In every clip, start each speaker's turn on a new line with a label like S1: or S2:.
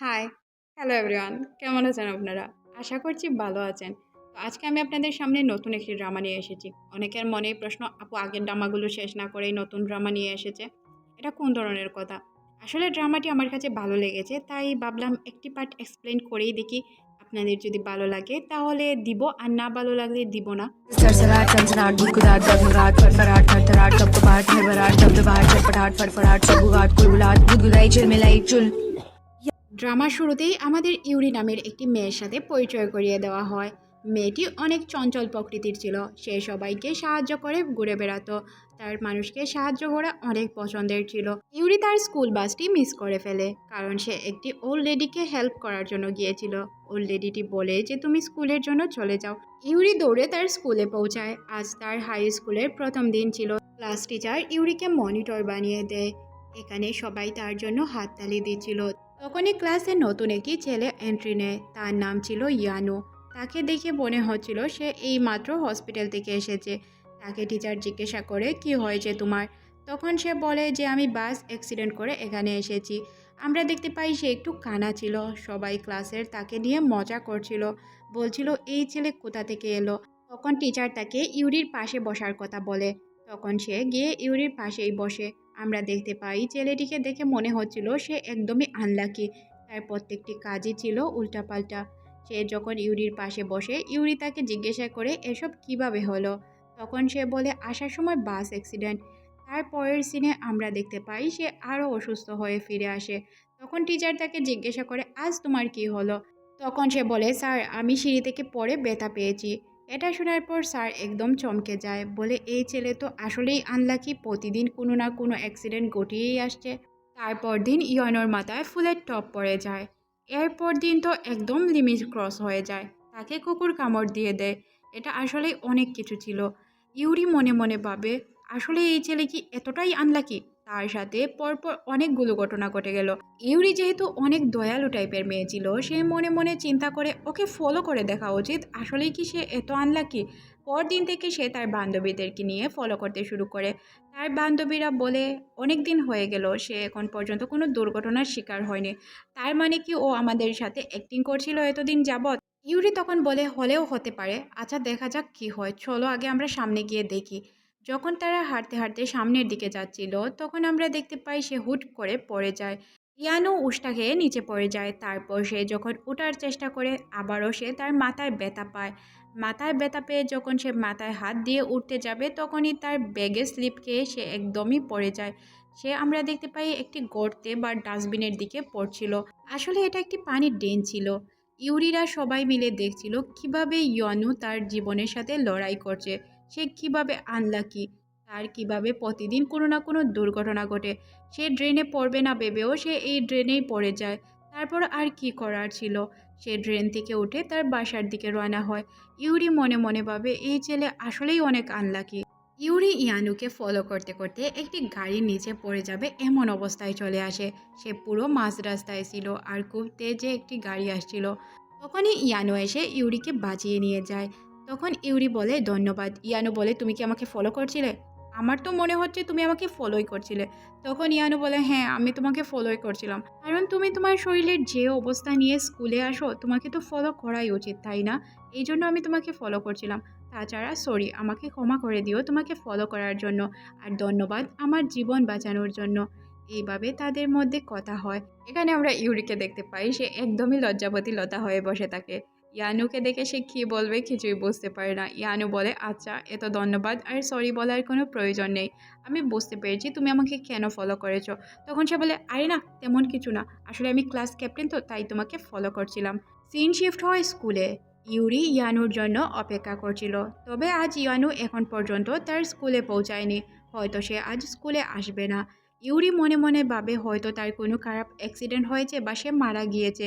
S1: Hi hello everyone কেমন আছেন আপনারা? আশা করছি ভালো আছেন। তো আজকে আমি আপনাদের সামনে নতুন একটি ড্রামা নিয়ে এসেছি। অনেকের মনে প্রশ্ন, আপু, আগের ড্রামাগুলো শেষ না করেই নতুন ড্রামা নিয়ে এসেছে? এটা কোন ধরনের কথা? আসলে ড্রামাটি আমার কাছে ভালো লেগেছে, তাই ভাবলাম একটি পার্ট এক্সপ্লেন করেই দেখি আপনাদের যদি ভালো লাগে, তাহলে দিব, আর না ভালো লাগলে দিব না। ড্রামার শুরুতেই আমাদের ইউরি নামের একটি মেয়ের সাথে পরিচয় করিয়ে দেওয়া হয়। মেয়েটি অনেক চঞ্চল প্রকৃতির ছিল। সে সবাইকে সাহায্য করে ঘুরে বেড়াতো। তার মানুষকে সাহায্য করা অনেক পছন্দের ছিল। ইউরি তার স্কুল বাসটি মিস করে ফেলে, কারণ সে একটি ওল্ড লেডিকে হেল্প করার জন্য গিয়েছিল। ওল্ড লেডিটি বলে যে, তুমি স্কুলের জন্য চলে যাও। ইউরি দৌড়ে তার স্কুলে পৌঁছায়। আজ তার হাই স্কুলের প্রথম দিন ছিল। ক্লাস টিচার ইউরিকে মনিটর বানিয়ে দেয়। এখানে সবাই তার জন্য হাততালি দিচ্ছিল। তখনই ক্লাসে নতুন একটি ছেলে এন্ট্রি নেয়। তার নাম ছিল ইয়ানো। তাকে দেখে মনে হচ্ছিল সে এই মাত্র হসপিটাল থেকে এসেছে। তাকে টিচার জিজ্ঞাসা করে, কি হয়েছে তোমার? তখন সে বলে যে, আমি বাস অ্যাক্সিডেন্ট করে এখানে এসেছি। আমরা দেখতে পাই সে একটু কানা ছিল। সবাই ক্লাসের তাকে নিয়ে মজা করছিল। বলছিল, এই ছেলে কোথা থেকে এলো? তখন টিচার তাকে ইউরির পাশে বসার কথা বলে। তখন সে গিয়ে ইউরির পাশেই বসে। আমরা দেখতে পাই, ছেলেটিকে দেখে মনে হচ্ছিল সে একদমই আনলাকি তার প্রত্যেকটি কাজই ছিল উল্টাপাল্টা। সে যখন ইউরির পাশে বসে, ইউরি তাকে জিজ্ঞাসা করে, এসব কীভাবে হলো? তখন সে বলে, আসার সময় বাস অ্যাক্সিডেন্ট তার পরের সিনে আমরা দেখতে পাই, সে আরও অসুস্থ হয়ে ফিরে আসে। তখন টিচার তাকে জিজ্ঞাসা করে, আজ তোমার কি হলো? তখন সে বলে, স্যার, আমি সিঁড়ি থেকে পড়ে ব্যথা পেয়েছি। এটা শোনার পর স্যার একদম চমকে যায়, বলে, এই ছেলে তো আসলেই আনলাকি প্রতিদিন কোনো না কোনো অ্যাক্সিডেন্ট ঘটিয়েই আসছে। তারপর দিন ইয়নোর মাথায় ফুলের টপ পড়ে যায়। এরপর দিন তো একদম লিমিট ক্রস হয়ে যায়। তাকে কুকুর কামড় দিয়ে দেয়। এটা আসলেই অনেক কিছু ছিল। ইউরি মনে মনে ভাবে আসলে এই ছেলে কি এতটাই আনলাকি তার সাথে পরপর অনেকগুলো ঘটনা ঘটে গেল। ইউরি যেহেতু অনেক দয়ালু টাইপের মেয়ে ছিল, সে মনে মনে চিন্তা করে, ওকে ফলো করে দেখা উচিত। আসলেই কি সে এত আনলাকি পরদিন থেকে সে তার বান্ধবীদেরকে নিয়ে ফলো করতে শুরু করে। তার বান্ধবীরা বলে অনেক দিন হয়ে গেল, সে এখন পর্যন্ত কোনো দুর্ঘটনার শিকার হয়নি। তার মানে কি ও আমাদের সাথে অ্যাক্টিং করছিল এতদিন যাবৎ? ইউরি তখন বলে, হলেও হতে পারে। আচ্ছা দেখা যাক কি হয়। চলো আগে আমরা সামনে গিয়ে দেখি। যখন তারা হাঁটতে হাঁটতে সামনের দিকে যাচ্ছিল, তখন আমরা দেখতে পাই সে হুট করে পড়ে যায়। ইয়ানো খেয়ে নিচে পড়ে যায়, তারপর সে যখন ওঠার চেষ্টা করে, আবারও সে তার মাথায় ব্যথা পায়। মাথায় ব্যথা পেয়ে যখন সে মাথায় হাত দিয়ে উঠতে যাবে, তখনই তার ব্যাগে স্লিপ খেয়ে সে একদমই পড়ে যায়। সে আমরা দেখতে পাই একটি গর্তে বা ডাস্টবিনের দিকে পড়ছিল। আসলে এটা একটি পানির ড্রেন ছিল। ইউরিরা সবাই মিলে দেখছিল কীভাবে ইয়নু তার জীবনের সাথে লড়াই করছে। সে কীভাবে আনলাকি? তার কীভাবে প্রতিদিন কোনো না কোনো দুর্ঘটনা ঘটে? সে ড্রেনে পড়বে না ভেবেও সে এই ড্রেনেই পড়ে যায়। তারপর আর কি করার ছিল? সে ড্রেন থেকে উঠে তার বাসার দিকে রওনা হয়। ইউরি মনে মনে ভাবে, এই ছেলে আসলেই অনেক আনলাকি। ইউরি ইয়ানুকে ফলো করতে করতে একটি গাড়ির নিচে পড়ে যাবে এমন অবস্থায় চলে আসে। সে পুরো মাঝ রাস্তায় ছিল আর খুব তেজে একটি গাড়ি আসছিল। তখনই ইয়ানু এসে ইউরিকে বাঁচিয়ে নিয়ে যায়। তখন ইউরি বলে, ধন্যবাদ। ইয়ানু বলে, তুমি কি আমাকে ফলো করছিলে? আমার তো মনে হচ্ছে তুমি আমাকে ফলোই করছিলে। তখন ইয়ানু বলে হ্যাঁ আমি তোমাকে ফলোই করছিলাম। কারণ তুমি তোমার শরীরের যে অবস্থা নিয়ে স্কুলে আসো, তোমাকে তো ফলো করাই উচিত, তাই না? এই জন্য আমি তোমাকে ফলো করছিলাম। তাছাড়া সরি আমাকে ক্ষমা করে দিও তোমাকে ফলো করার জন্য। আর ধন্যবাদ আমার জীবন বাঁচানোর জন্য। এইভাবে তাদের মধ্যে কথা হয়। এখানে আমরা ইউরিকে দেখতে পাই, সে একদমই লজ্জাবতী লতা হয়ে বসে থাকে। ইয়ানুকে দেখে সে কী বলবে কিছুই বুঝতে পারে না। ইয়ানু বলে আচ্ছা এত ধন্যবাদ আর সরি বলার কোনো প্রয়োজন নেই। আমি বুঝতে পেরেছি তুমি আমাকে কেন ফলো করেছ। তখন সে বলে, আরে না, তেমন কিছু না। আসলে আমি ক্লাস ক্যাপ্টেন তো, তাই তোমাকে ফলো করছিলাম। সিন শিফট হয় স্কুলে। ইউরি ইয়ানুর জন্য অপেক্ষা করছিল। তবে আজ ইয়ানু এখন পর্যন্ত তার স্কুলে পৌঁছায়নি। হয়তো সে আজ স্কুলে আসবে না। ইউরি মনে মনে ভাবে হয়তো তার কোনো খারাপ অ্যাক্সিডেন্ট হয়েছে বা সে মারা গিয়েছে।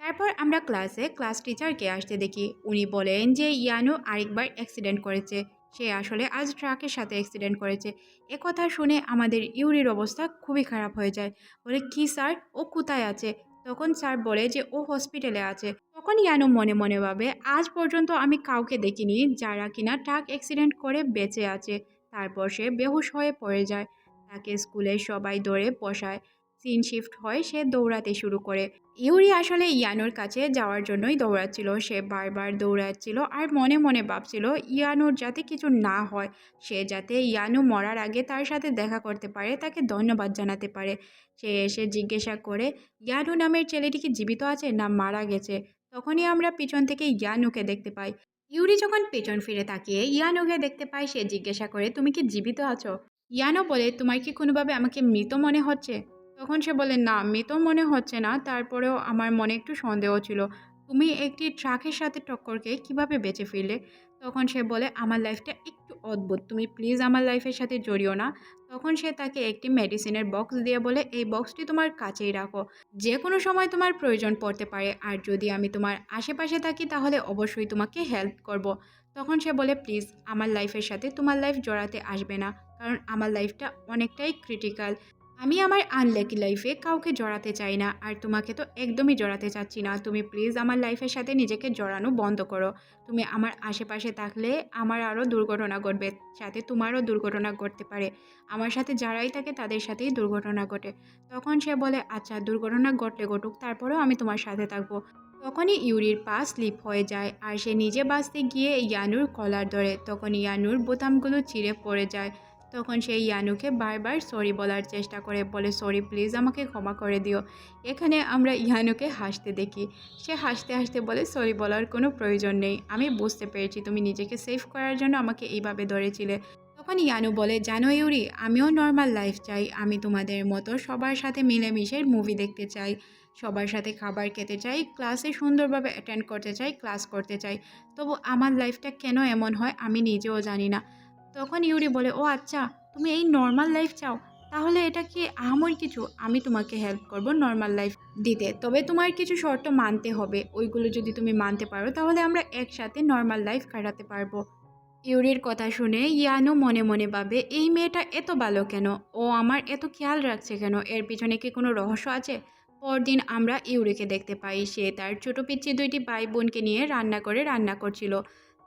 S1: তারপর আমরা ক্লাসে ক্লাস টিচারকে আসতে দেখি। উনি বলেন যে, ইয়ানু আরেকবার অ্যাক্সিডেন্ট করেছে। সে আসলে আজ ট্রাকের সাথে অ্যাক্সিডেন্ট করেছে। একথা শুনে আমাদের ইউরির অবস্থা খুবই খারাপ হয়ে যায়। বলে, কি স্যার? ও কোথায় আছে? তখন স্যার বলে যে, ও হসপিটালে আছে। তখন ইয়ানু মনে মনে ভাবে, আজ পর্যন্ত আমি কাউকে দেখিনি যারা কিনা ট্রাক অ্যাক্সিডেন্ট করে বেঁচে আছে। তারপর সে বেহুশ হয়ে পড়ে যায়। তাকে স্কুলে সবাই ধরে বসায়। সিন শিফট হয়, সে দৌড়াতে শুরু করে। ইউরি আসলে ইয়ানুর কাছে যাওয়ার জন্যই দৌড়াচ্ছিল। সে বারবার দৌড়াচ্ছিল আর মনে মনে ভাবছিল ইয়ানুর যাতে কিছু না হয়। সে যাতে ইয়ানু মরার আগে তার সাথে দেখা করতে পারে, তাকে ধন্যবাদ জানাতে পারে। সে এসে জিজ্ঞাসা করে, ইয়ানু নামের ছেলেটি কি জীবিত আছে না মারা গেছে? তখনই আমরা পিছন থেকে ইয়ানুকে দেখতে পাই। ইউরি যখন পেছন ফিরে তাকিয়ে ইয়ানুকে দেখতে পায়, সে জিজ্ঞাসা করে, তুমি কি জীবিত আছো? ইয়ানো বলে, তোমার কি কোনোভাবে আমাকে মৃত মনে হচ্ছে? তখন সে বলে, না মৃত মনে হচ্ছে না। তারপরেও আমার মনে একটু সন্দেহ ছিল। তুমি একটি ট্রাকের সাথে টক্করকে কীভাবে বেঁচে ফিরলে? তখন সে বলে, আমার লাইফটা একটু অদ্ভুত। তুমি প্লিজ আমার লাইফের সাথে জড়িও না। তখন সে তাকে একটি মেডিসিনের বক্স দিয়ে বলে, এই বক্সটি তোমার কাছেই রাখো। যে কোনো সময় তোমার প্রয়োজন পড়তে পারে। আর যদি আমি তোমার আশেপাশে থাকি, তাহলে অবশ্যই তোমাকে হেল্প করব। তখন সে বলে, প্লিজ, আমার লাইফের সাথে তোমার লাইফ জড়াতে আসবে না। কারণ আমার লাইফটা অনেকটাই ক্রিটিক্যাল। আমি আমার আনলাকি লাইফে কাউকে জড়াতে চাই না, আর তোমাকে তো একদমই জড়াতে চাচ্ছি না। তুমি প্লিজ আমার লাইফের সাথে নিজেকে জড়ানো বন্ধ করো। তুমি আমার আশেপাশে থাকলে আমার আরও দুর্ঘটনা ঘটবে, সাথে তোমারও দুর্ঘটনা ঘটতে পারে। আমার সাথে যারাই থাকে তাদের সাথেই দুর্ঘটনা ঘটে। তখন সে বলে আচ্ছা দুর্ঘটনা ঘটলে ঘটুক, তারপরেও আমি তোমার সাথে থাকব। তখনই ইউরির পা স্লিপ হয়ে যায়, আর সে নিজে বাঁচতে গিয়ে ইয়ানুর কলার ধরে। তখন ইয়ানুর বোতামগুলো চিড়ে পড়ে যায়। তখন সেই ইয়ানুকে বারবার সরি বলার চেষ্টা করে বলে সরি প্লিজ আমাকে ক্ষমা করে দিও। এখানে আমরা ইয়ানুকে হাসতে দেখি। সে হাসতে হাসতে বলে সরি বলার কোনো প্রয়োজন নেই। আমি বুঝতে পেরেছি তুমি নিজেকে সেভ করার জন্য আমাকে এইভাবে ধরেছিলে। তখন ইয়ানু বলে, জানো ইউরি, আমিও নর্মাল লাইফ চাই। আমি তোমাদের মতো সবার সাথে মিলেমিশে মুভি দেখতে চাই, সবার সাথে খাবার খেতে চাই ক্লাসে সুন্দরভাবে অ্যাটেন্ড করতে চাই ক্লাস করতে চাই। তবু আমার লাইফটা কেন এমন হয় আমি নিজেও জানি না। তখন ইউরি বলে, ও আচ্ছা তুমি এই নর্মাল লাইফ চাও। তাহলে এটা কি আহামরি কিছু? আমি তোমাকে হেল্প করব নর্মাল লাইফ দিতে। তবে তোমার কিছু শর্ত মানতে হবে। ওইগুলো যদি তুমি মানতে পারো, তাহলে আমরা একসাথে নর্মাল লাইফ কাটাতে পারব। ইউরির কথা শুনে ইয়ানো মনে মনে ভাবে, এই মেয়েটা এত ভালো কেন? ও আমার এত খেয়াল রাখছে কেন? এর পিছনে কি কোনো রহস্য আছে? পরদিন আমরা ইউরিকে দেখতে পাই। সে তার ছোটো পিচ্ছি দুইটি ভাই বোনকে নিয়ে রান্না করে রান্না করছিল।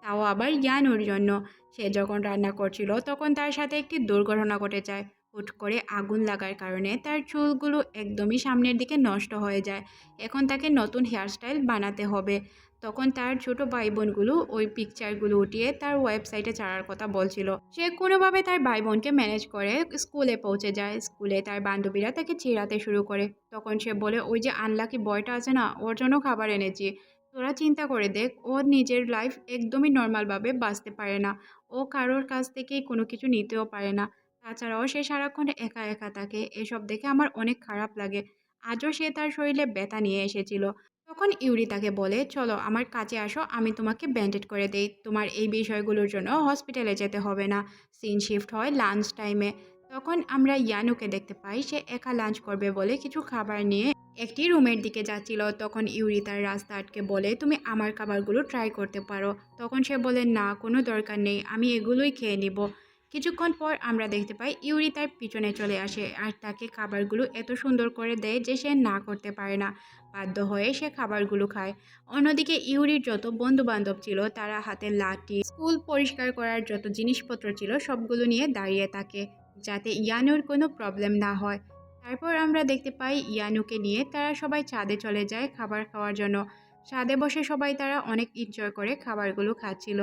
S1: তাও আবার ইয়ানুর জন্য। সে যখন রান্না করছিল, তখন তার সাথে একটি দুর্ঘটনা ঘটে যায়। হুট করে আগুন লাগার কারণে তার চুলগুলো একদমই সামনের দিকে নষ্ট হয়ে যায়। এখন তাকে নতুন হেয়ারস্টাইল বানাতে হবে। তখন তার ছোট ভাই বোনগুলো ওই পিকচারগুলো উঠিয়ে তার ওয়েবসাইটে ছাড়ার কথা বলছিল। সে কোনোভাবে তার ভাই বোনকে ম্যানেজ করে স্কুলে পৌঁছে যায়। স্কুলে তার বান্ধবীরা তাকে চিড়াতে শুরু করে। তখন সে বলে, ওই যে আনলাকি বয়টা আছে না, ওর জন্য খাবার এনেছি। তোরা চিন্তা করে দেখ, ও নিজের লাইফ একদমই নর্মালভাবে বাঁচতে পারে না। ও কারোর কাছ থেকেই কোনো কিছু নিতেও পারে না। তাছাড়াও সে সারাক্ষণ একা একা থাকে, এসব দেখে আমার অনেক খারাপ লাগে। আজও সে তার শরীরে ব্যথা নিয়ে এসেছিল। তখন ইউরি তাকে বলে, চলো আমার কাছে আসো, আমি তোমাকে ব্যান্ডেড করে দেই। তোমার এই বিষয়গুলোর জন্য হসপিটালে যেতে হবে না। সিন শিফট হয় লাঞ্চ টাইমে তখন আমরা ইয়ানুকে দেখতে পাই, সে একা লাঞ্চ করবে বলে কিছু খাবার নিয়ে একটি রুমের দিকে যাচ্ছিল। তখন ইউরি তার রাস্তা আটকে বলে, তুমি আমার খাবারগুলো ট্রাই করতে পারো। তখন সে বলে, না, কোনো দরকার নেই, আমি এগুলোই খেয়ে নিব। কিছুক্ষণ পর আমরা দেখতে পাই ইউরি তার পিছনে চলে আসে আর তাকে খাবারগুলো এত সুন্দর করে দেয় যে সে না করতে পারে না। বাধ্য হয়ে সে খাবারগুলো খায়। অন্যদিকে ইউরির যত বন্ধু বান্ধব ছিল, তারা হাতে লাঠি, স্কুল পরিষ্কার করার যত জিনিসপত্র ছিল, সবগুলো নিয়ে দাঁড়িয়ে থাকে, যাতে ইয়ানুর কোনো প্রবলেম না হয়। তারপর আমরা দেখতে পাই ইয়ানুকে নিয়ে তারা সবাই ছাদে চলে যায় খাবার খাওয়ার জন্য। ছাদে বসে সবাই তারা অনেক এনজয় করে খাবারগুলো খাচ্ছিল।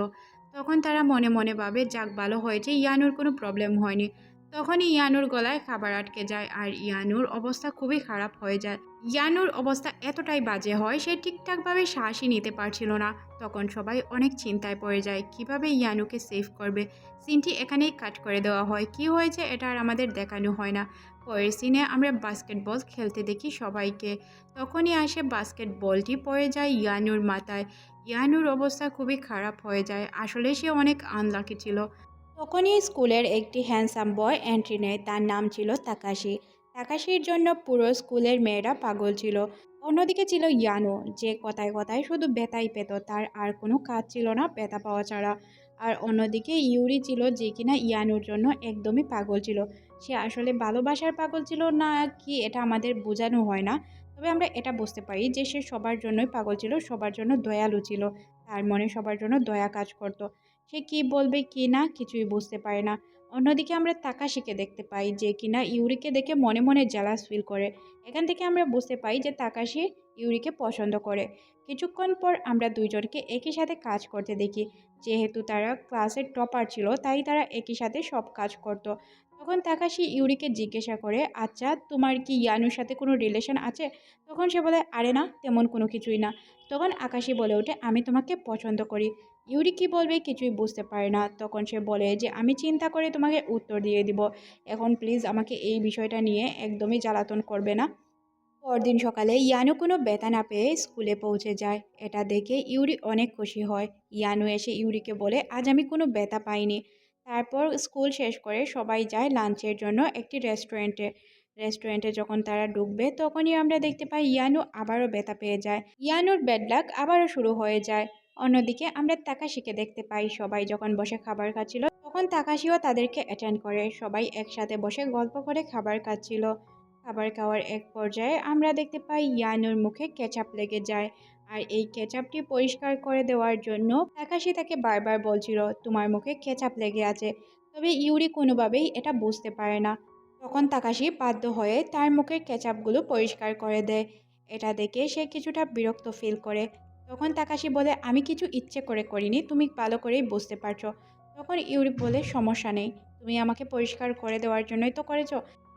S1: তখন তারা মনে মনে ভাবে, যাক, ভালো হয়েছে, ইয়ানুর কোনো প্রবলেম হয়নি। তখনই ইয়ানুর গলায় খাবার আটকে যায় আর ইয়ানুর অবস্থা খুবই খারাপ হয়ে যায়। ইয়ানুর অবস্থা এতটাই বাজে হয়, সে ঠিকঠাকভাবে শ্বাসই নিতে পারছিল না। তখন সবাই অনেক চিন্তায় পড়ে যায়, কীভাবে ইয়ানুকে সেভ করবে? সিনটি এখানেই কাট করে দেওয়া হয়। কি হয়েছে? এটা আর আমাদের দেখানো হয় না। পরের সিনে আমরা বাস্কেটবল খেলতে দেখি সবাইকে। তখনই আসে বাস্কেটবলটি পড়ে যায় ইয়ানুর মাথায়। ইয়ানুর অবস্থা খুবই খারাপ হয়ে যায়। আসলে সে অনেক আনলাকি ছিল। তখনই স্কুলের একটি হ্যান্ডসাম বয় এন্ট্রি নেয়। তার নাম ছিল তাকাশি। তাকাশির জন্য পুরো স্কুলের মেয়েরা পাগল ছিল। অন্যদিকে ছিল ইয়ানো। যে কথায় কথায় শুধু ব্যথাই পেত। তার আর কোনো কাজ ছিল না ব্যথা পাওয়া ছাড়া। আর অন্যদিকে ইউরি ছিল যে কিনা ইয়ানুর জন্য একদমই পাগল ছিল। সে আসলে ভালোবাসার পাগল ছিল না কি এটা আমাদের বোঝানো হয় না। তবে আমরা এটা বুঝতে পারি যে সে সবার জন্যই পাগল ছিল, সবার জন্য দয়ালু ছিল, তার মনে সবার জন্য দয়া কাজ করতো। সে কি বলবে, কি না কিছুই বুঝতে পারে না। অন্যদিকে আমরা তাকাশিকে দেখতে পাই যে কিনা ইউরিকে দেখে মনে মনে জেলাস ফিল করে। এখান থেকে আমরা বুঝতে পাই যে তাকাশি ইউরিকে পছন্দ করে। কিছুক্ষণ পর আমরা দুইজনকে একই সাথে কাজ করতে দেখি। যেহেতু তারা ক্লাসের টপার ছিল, তাই তারা একই সাথে সব কাজ করত। তখন তাকাশি ইউরিকে জিজ্ঞাসা করে আচ্ছা তোমার কি ইয়ানুর সাথে কোনো রিলেশন আছে? তখন সে বলে, আরে না, তেমন কোনো কিছুই না। তখন আকাশি বলে ওঠে, আমি তোমাকে পছন্দ করি। ইউরি কি বলবে কিছুই বুঝতে পারে না। তখন সে বলে যে, আমি চিন্তা করে তোমাকে উত্তর দিয়ে দিব। এখন প্লিজ আমাকে এই বিষয়টা নিয়ে একদমই জ্বালাতন করবে না। পরদিন সকালে ইয়ানু কোনো ব্যথা না পেয়ে স্কুলে পৌঁছে যায়। এটা দেখে ইউরি অনেক খুশি হয়। ইয়ানু এসে ইউরিকে বলে, আজ আমি কোনো ব্যথা পাইনি। তারপর স্কুল শেষ করে সবাই যায় লাঞ্চের জন্য একটি রেস্টুরেন্টে রেস্টুরেন্টে যখন তারা ঢুকবে তখনই আমরা দেখতে পাই ইয়ানু আবারও ব্যথা পেয়ে যায়। ইয়ানুর ব্যাড লাক আবারও শুরু হয়ে যায়। অন্যদিকে আমরা তাকাশিকে দেখতে পাই, সবাই যখন বসে খাবার খাচ্ছিল তখন তাকাশিও তাদেরকে অ্যাটেন্ড করে। সবাই একসাথে বসে গল্প করে খাবার খাচ্ছিল। খাবার খাওয়ার এক পর্যায়ে আমরা দেখতে পাই ইয়ানুর মুখে কেচাপ লেগে যায়। আর এই কেচাপটি পরিষ্কার করে দেওয়ার জন্য তাকাশি তাকে বারবার বলছিল, তোমার মুখে কেচাপ লেগে আছে। তবে ইউরি কোনোভাবেই এটা বুঝতে পারে না। তখন তাকাশি বাধ্য হয়ে তার মুখের কেচাপগুলো পরিষ্কার করে দেয়। এটা দেখে সে কিছুটা বিরক্ত ফিল করে। তখন তাকাশি বলে, আমি কিছু ইচ্ছে করে করিনি, তুমি ভালো করেই বুঝতে পারছ। তখন ইউরি বলে, সমস্যা নেই, তুমি আমাকে পরিষ্কার করে দেওয়ার জন্যই তো করেছ।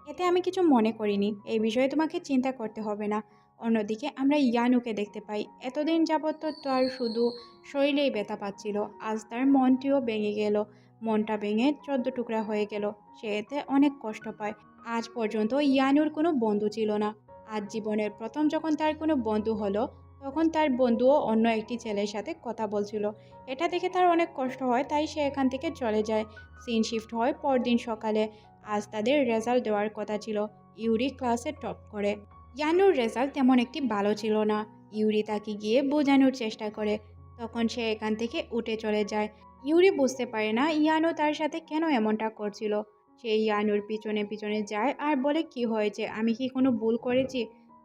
S1: এতে আমি কিছু মনে করিনি, এই বিষয়ে তোমাকে চিন্তা করতে হবে না। অন্যদিকে আমরা ইয়ানুকে দেখতে পাই। এতদিন যাবৎ তো তার শুধু শরীরেই ব্যথা পাচ্ছিল, আজ তার মনটিও ভেঙে গেল। মনটা ভেঙে চোদ্দ টুকরা হয়ে গেল, সে এতে অনেক কষ্ট পায়। আজ পর্যন্ত ইয়ানুর কোনো বন্ধু ছিল না। আজ জীবনের প্রথম যখন তার কোনো বন্ধু হলো, তখন তার বন্ধুও অন্য একটি ছেলের সাথে কথা বলছিল। এটা দেখে তার অনেক কষ্ট হয়, তাই সে এখান থেকে চলে যায়। সিন শিফট হয় পরদিন সকালে। আজ তাদের রেজাল্ট দেওয়ার কথা ছিল। ইউরি ক্লাসে টপ করে। ইয়ানুর রেজাল্ট তেমন একটি ভালো ছিল না। ইউরি তাকে গিয়ে বোঝানোর চেষ্টা করে, তখন সে এখান থেকে উঠে চলে যায়। ইউরি বুঝতে পারে না ইয়ানু তার সাথে কেন এমনটা করছিল। সে ইয়ানুর পিছনে পিছনে যায় আর বলে, কি হয়েছে? আমি কি কোনো ভুল করেছি?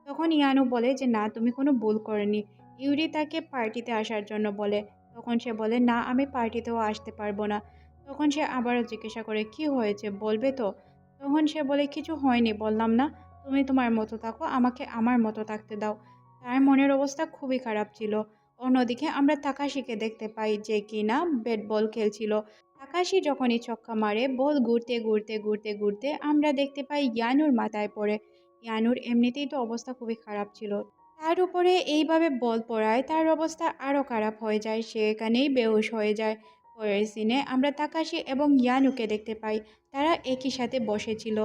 S1: তখন ইয়ানু বলে যে, না, তুমি কোনো ভুল করেনি। ইউরি তাকে পার্টিতে আসার জন্য বলে, তখন সে বলে, না, আমি পার্টিতেও আসতে পারব না। তখন সে আবারও জিজ্ঞাসা করে, কি হয়েছে? বলবে তো? তখন সে বলে, কিছু হয়নি, বললাম না। তুমি তোমার মতো থাকো, আমাকে আমার মতো থাকতে দাও। তার মনের অবস্থা খুবই খারাপ ছিল। অন্যদিকে আমরা তাকাশিকে দেখতে পাই যে কিনা ব্যাট বল খেলছিল। তাকাশি যখনই ছক্কা মারে, বল ঘুরতে ঘুরতে ঘুরতে ঘুরতে আমরা দেখতে পাই ইয়ানুর মাথায় পড়ে। ইয়ানুর এমনিতেই তো অবস্থা খুবই খারাপ ছিল। তার উপরে এইভাবে বল পড়ায় তার অবস্থা আরও খারাপ হয়ে যায়, সে এখানেই বেহুশ হয়ে যায়। পরের সিনে আমরা তাকাশি এবং ইয়ানুকে দেখতে পাই। তারা একই সাথে বসেছিল।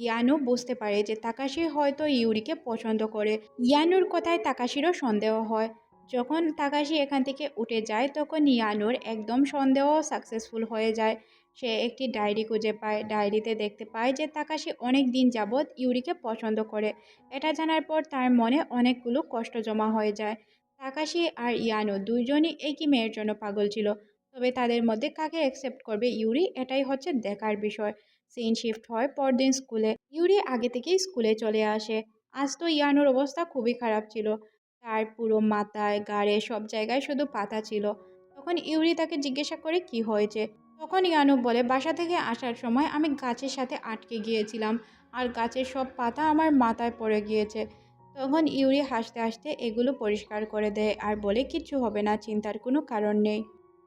S1: ইয়ানু বুঝতে পারে যে তাকাশি হয়তো ইউরিকে পছন্দ করে। ইয়ানুর কথায় তাকাশিরও সন্দেহ হয়। যখন তাকাশি এখান থেকে উঠে যায়, তখন ইয়ানুর একদম সন্দেহ সাকসেসফুল হয়ে যায়। সে একটি ডায়েরি খুঁজে পায়। ডায়েরিতে দেখতে পায় যে তাকাশি অনেক দিন যাবৎ ইউরিকে পছন্দ করে। এটা জানার পর তার মনে অনেকগুলো কষ্ট জমা হয়ে যায়। তাকাশি আর ইয়ানু দুইজনই একই মেয়ের জন্য পাগল ছিল। তবে তাদের মধ্যে কাকে অ্যাকসেপ্ট করবে ইউরি, এটাই হচ্ছে দেখার বিষয়। সিন শিফট হয়, পরদিন স্কুলে ইউরি আগে থেকেই স্কুলে চলে আসে। আজ তো ইয়ানোর অবস্থা খুবই খারাপ ছিল। তার পুরো মাথায়, গাড়ে, সব জায়গায় শুধু পাতা ছিল। তখন ইউরি তাকে জিজ্ঞাসা করে, কি হয়েছে? তখন ইয়ানু বলে, বাসা থেকে আসার সময় আমি গাছের সাথে আটকে গিয়েছিলাম। আর গাছের সব পাতা আমার মাথায় পড়ে গিয়েছে। তখন ইউরি হাসতে হাসতে এগুলো পরিষ্কার করে দেয় আর বলে, কিচ্ছু হবে না, চিন্তার কোনো কারণ নেই।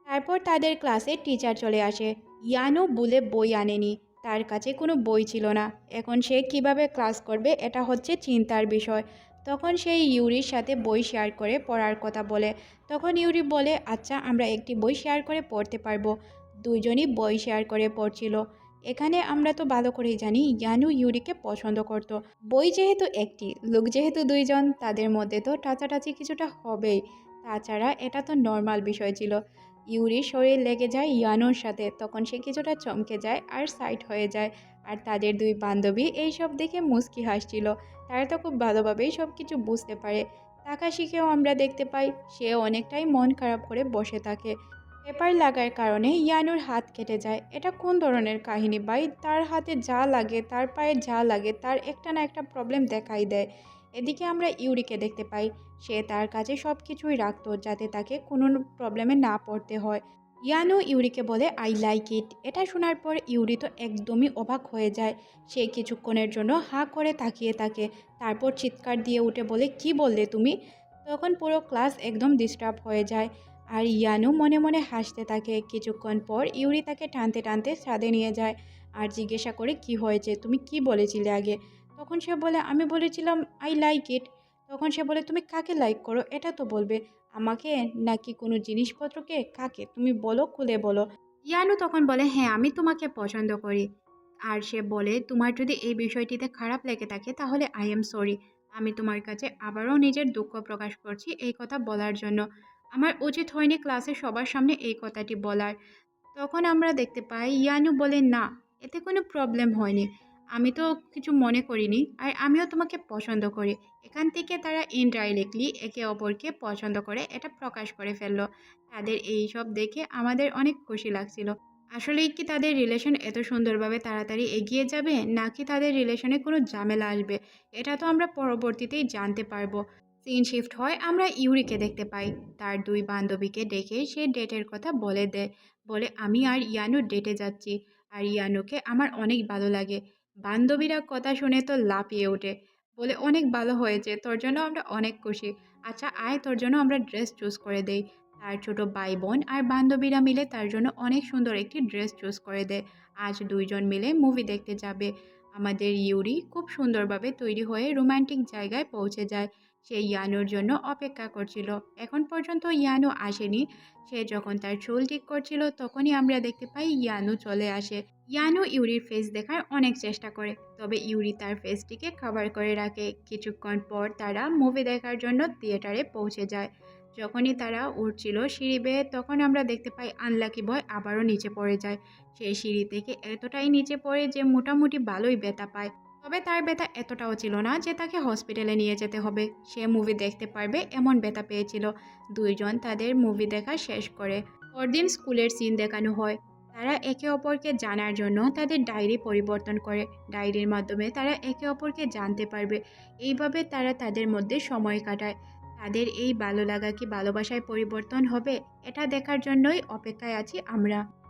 S1: তারপর তাদের ক্লাসে টিচার চলে আসে। ইয়ানু বলে বই আনেনি। তার কাছে কোনো বই ছিল না। এখন সে কীভাবে ক্লাস করবে এটা হচ্ছে চিন্তার বিষয়। তখন সেই ইউরির সাথে বই শেয়ার করে পড়ার কথা বলে। তখন ইউরি বলে আচ্ছা আমরা একটি বই শেয়ার করে পড়তে পারব। দুইজনই বই শেয়ার করে পড়ছিল। এখানে আমরা তো ভালো করেই জানি, ইয়ানু ইউরিকে পছন্দ করত। বই যেহেতু একটি, লোক যেহেতু দুইজন, তাদের মধ্যে তো টাচাটাচি কিছুটা হবেই। তাছাড়া এটা তো নর্মাল বিষয় ছিল। ইউরির শরীর লেগে যায় ইয়ানুর সাথে। তখন সে কিছুটা চমকে যায় আর সাইড হয়ে যায়। আর তাদের দুই বান্ধবী এইসব দেখে মুচকি হাসছিল। তারা তো খুব ভালোভাবেই সব কিছু বুঝতে পারে। তাকাশিকেও আমরা দেখতে পাই, সে অনেকটাই মন খারাপ করে বসে থাকে। পেপার লাগার কারণে ইয়ানুর হাত কেটে যায়। এটা কোন ধরনের কাহিনী ভাই? তার হাতে যা লাগে, তার পায়ে যা লাগে, তার একটা না একটা প্রবলেম দেখাই দেয়। এদিকে আমরা ইউরিকে দেখতে পাই। সে তার কাছে সব কিছুই রাখতো যাতে তাকে কোনো প্রবলেমে না পড়তে হয়। ইয়ানো ইউরিকে বলে, আই লাইক ইট। এটা শোনার পর ইউরি তো একদমই অবাক হয়ে যায়। সে কিছুক্ষণের জন্য হাঁ করে তাকিয়ে থাকে, তারপর চিৎকার দিয়ে উঠে বলে, কি বললে তুমি? তখন পুরো ক্লাস একদম ডিস্টার্ব হয়ে যায়। আর ইয়ানু মনে মনে হাসতে থাকে। কিছুক্ষণ পর ইউরি তাকে টানতে টানতে ছাদে নিয়ে যায়। আর জিজ্ঞাসা করে, কি হয়েছে? তুমি কি বলেছিলে আগে? তখন সে বলে, আমি বলেছিলাম আই লাইক ইট তখন সে বলে, তুমি কাকে লাইক করো? এটা তো বলবে, আমাকে নাকি কোনো জিনিসপত্রকে কাকে? তুমি বলো, খুলে বলো। ইয়ানু তখন বলে হ্যাঁ আমি তোমাকে পছন্দ করি। আর সে বলে, তোমার যদি এই বিষয়টিতে খারাপ লেগে থাকে, তাহলে আই এম সরি আমি তোমার কাছে আবারও নিজের দুঃখ প্রকাশ করছি এই কথা বলার জন্য। আমার উচিত হয়নি ক্লাসে সবার সামনে এই কথাটি বলার। তখন আমরা দেখতে পাই, ইয়ানু বলে, না, এতে কোনো প্রবলেম হয়নি। আমি তো কিছু মনে করিনি। আর আমিও তোমাকে পছন্দ করি। এখান থেকে তারা ইনডাইরেক্টলি একে অপরকে পছন্দ করে, এটা প্রকাশ করে ফেলল। তাদের এই সব দেখে আমাদের অনেক খুশি লাগছিল। আসলেই কি তাদের রিলেশন এত সুন্দরভাবে তাড়াতাড়ি এগিয়ে যাবে, নাকি তাদের রিলেশনে কোনো ঝামেলা আসবে? এটা তো আমরা পরবর্তীতেই জানতে পারব। সিন শিফট হয়, আমরা ইউরিকে দেখতে পাই। তার দুই বান্ধবীকে ডেকে সে ডেটের কথা বলে দেয় বলে, আমি আর ইয়ানু ডেটে যাচ্ছি। আর ইয়ানুকে আমার অনেক ভালো লাগে। বান্ধবীরা কথা শুনে তো লাফিয়ে ওঠে। বলে, অনেক ভালো হয়েছে, তোর জন্য আমরা অনেক খুশি। আচ্ছা আয়, তোর জন্য আমরা ড্রেস চুজ করে দেই। তার ছোট ভাই বোন আর বান্ধবীরা মিলে তার জন্য অনেক সুন্দর একটি ড্রেস চুজ করে দেয়। আজ দুইজন মিলে মুভি দেখতে যাবে। আমাদের ইউরি খুব সুন্দরভাবে তৈরি হয়ে রোমান্টিক জায়গায় পৌঁছে যায়। সে ইয়ানুর জন্য অপেক্ষা করছিল। এখন পর্যন্ত ইয়ানু আসেনি। সে যখন তার চুল ঠিক করছিল, তখনই আমরা দেখতে পাই ইয়ানু চলে আসে। ইয়ানু ইউরির ফেস দেখার অনেক চেষ্টা করে, তবে ইউরি তার ফেসটিকে কভার করে রাখে। কিছুক্ষণ পর তারা মুভি দেখার জন্য থিয়েটারে পৌঁছে যায়। যখনই তারা উঠছিল সিঁড়ি বেয়ে, তখন আমরা দেখতে পাই আনলাকি বয় আবারও নিচে পড়ে যায়। সেই সিঁড়ি থেকে এতটাই নিচে পড়ে যে মোটামুটি ভালোই ব্যথা পায়। তবে তার ব্যথা এতটাও ছিল না যে তাকে হসপিটালে নিয়ে যেতে হবে। সে মুভি দেখতে পারবে এমন ব্যথা পেয়েছিল। দুইজন তাদের মুভি দেখা শেষ করে। পরদিন স্কুলের সিন দেখানো হয়। তারা একে অপরকে জানার জন্য তাদের ডায়েরি পরিবর্তন করে, ডায়েরির মাধ্যমে তারা একে অপরকে জানতে পারবে। এইভাবে তারা তাদের মধ্যে সময় কাটায়। তাদের এই ভালো লাগা কি ভালোবাসায় পরিবর্তন হবে? এটা দেখার জন্যই অপেক্ষায় আছি আমরা।